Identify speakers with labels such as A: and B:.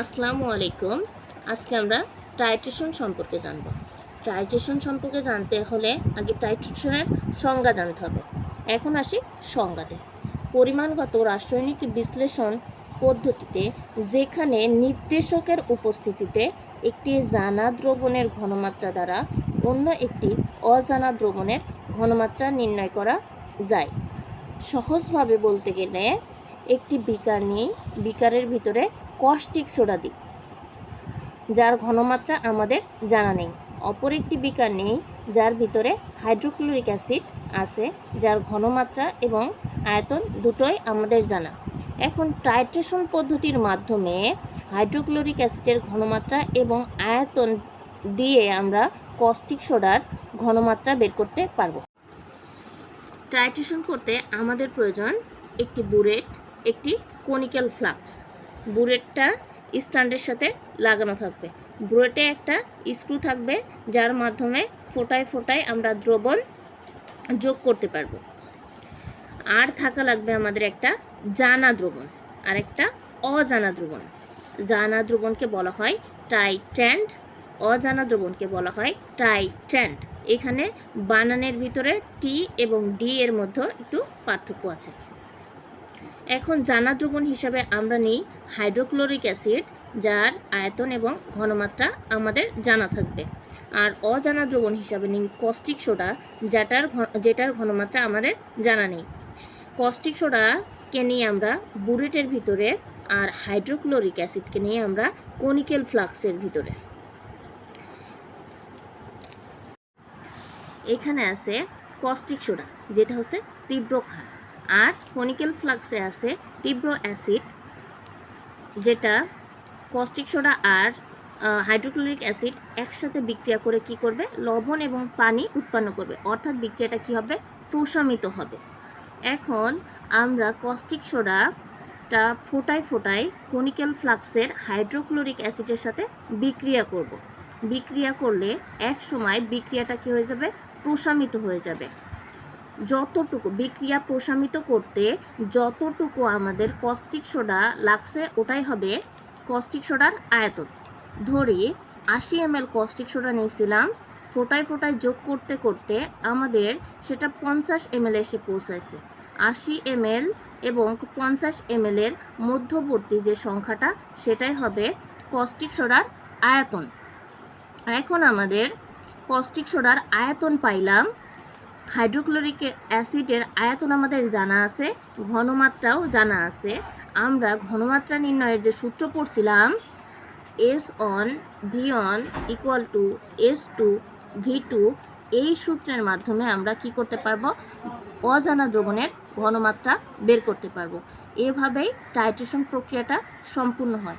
A: আসসালামু আলাইকুম। আজকে আমরা টাইট্রেশন সম্পর্কে জানব। টাইট্রেশন সম্পর্কে জানতে হলে আগে টাইট্রেশনের সংজ্ঞা জানতে হবে। এখন আসি সংজ্ঞাতে। পরিমাণগত রাসায়নিক বিশ্লেষণ পদ্ধতিতে যেখানে নির্দেশকের উপস্থিতিতে একটি জানা দ্রবণের ঘনমাত্রা দ্বারা অন্য একটি অজানা দ্রবণের ঘনমাত্রা নির্ণয় করা যায়। সহজভাবে বলতে গেলে একটি বিকার নিই, বিকারের ভিতরে কস্টিক সোডা দিই যার ঘনমাত্রা আমাদের জানা নেই। অপর একটি বিকার নেই, যার ভিতরে হাইড্রোক্লোরিক অ্যাসিড আছে, যার ঘনমাত্রা এবং আয়তন দুটোই আমাদের জানা। এখন টাইট্রেশন পদ্ধতির মাধ্যমে হাইড্রোক্লোরিক অ্যাসিডের ঘনমাত্রা এবং আয়তন দিয়ে আমরা কস্টিক সোডার ঘনমাত্রা বের করতে পারব। টাইট্রেশন করতে আমাদের প্রয়োজন একটি বুরেট, একটি কনিক্যাল ফ্লাক্স। বুরেটটা স্ট্যান্ডের সাথে লাগানো থাকবে। বুরেটে একটা স্ক্রু থাকবে, যার মাধ্যমে ফোটায় ফোটায় আমরা দ্রবণ যোগ করতে পারব। আর থাকা লাগবে আমাদের একটা জানা দ্রবণ, আর একটা অজানা দ্রবণ। জানা দ্রবণকে বলা হয় টাইট্যান্ড অজানা দ্রবণকে বলা হয় টাইট্যান্ড এখানে বানানের ভিতরে টি এবং ডি এর মধ্যে একটু পার্থক্য আছে। এখন জানা দ্রবণ হিসাবে আমরা নিই হাইড্রোক্লোরিক অ্যাসিড, যার আয়তন এবং ঘনমাত্রা আমাদের জানা থাকবে। আর অজানা দ্রবণ হিসাবে নিই কস্টিক সোডা, যেটার যেটার ঘনমাত্রা আমাদের জানা নেই। কস্টিক সোডাকে নিয়ে আমরা বুরেটের ভিতরে আর হাইড্রোক্লোরিক অ্যাসিডকে নিয়ে আমরা কনিক্যাল ফ্লাক্সের ভিতরে। এখানে আছে কস্টিক সোডা, যেটা হচ্ছে তীব্র ক্ষার। আর কনিক্যাল ফ্লাক্সে আছে তীব্র অ্যাসিড, যেটা কস্টিক সোডা আর হাইড্রোক্লোরিক অ্যাসিড একসাথে বিক্রিয়া করে কি করবে? লবণ এবং পানি উৎপন্ন করবে। অর্থাৎ বিক্রিয়াটা কি হবে? প্রশমিত হবে। এখন আমরা কস্টিক সোডাটা ফোটায় ফোটায় কনিক্যাল ফ্লাক্সের হাইড্রোক্লোরিক অ্যাসিডের সাথে বিক্রিয়া করব। বিক্রিয়া করলে এক সময় বিক্রিয়াটা কি হয়ে যাবে? প্রশমিত হয়ে যাবে। যতটুকু বিক্রিয়া প্রশমিত করতে যতটুকু আমাদের কস্টিক সোডা লাগছে, ওটাই হবে কস্টিক সোডার আয়তন। ধরি, আশি এম এল কস্টিক সোডা নিয়েছিলাম, ফোটায় ফোটায় যোগ করতে করতে আমাদের সেটা পঞ্চাশ এম এসে পৌঁছাইছে। আশি এম এবং পঞ্চাশ এম এর মধ্যবর্তী যে সংখ্যাটা, সেটাই হবে কস্টিক সোডার আয়তন। এখন আমাদের কস্টিক সোডার আয়তন পাইলাম হাইড্রোক্লোরিক অ্যাসিডের আয়তন আমাদের জানা আছে, ঘনমাত্রাও জানা আছে। আমরা ঘনমাত্রা নির্ণয়ের যে সূত্র পড়ছিলাম S one V one equal to S two V two এই সূত্রের মাধ্যমে আমরা কি করতে পারব? অজানা দ্রবণের ঘনমাত্রা বের করতে পারব। এভাবেই টাইট্রেশন প্রক্রিয়াটা সম্পূর্ণ হয়।